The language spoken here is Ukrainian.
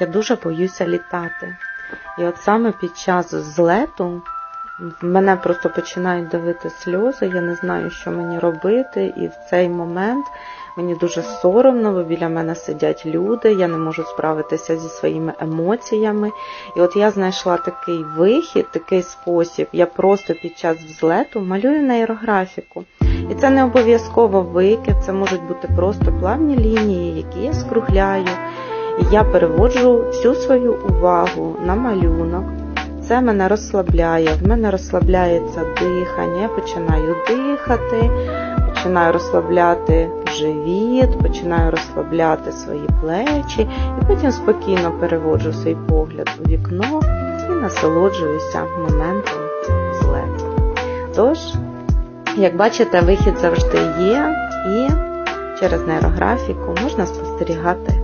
я дуже боюся літати. І от саме під час злету в мене просто починають давити сльози, я не знаю, що мені робити, і в цей момент мені дуже соромно, бо біля мене сидять люди, я не можу справитися зі своїми емоціями. І от я знайшла такий вихід, такий спосіб. Я просто під час взлету малюю нейрографіку. І це не обов'язково викид, це можуть бути просто плавні лінії, які я скругляю. Я переводжу всю свою увагу на малюнок. Це мене розслабляє, в мене розслабляється дихання, я починаю дихати, починаю розслабляти живіт, починаю розслабляти свої плечі, і потім спокійно переводжу свій погляд у вікно і насолоджуюся моментом злету. Тож, як бачите, вихід завжди є, і через нейрографіку можна спостерігати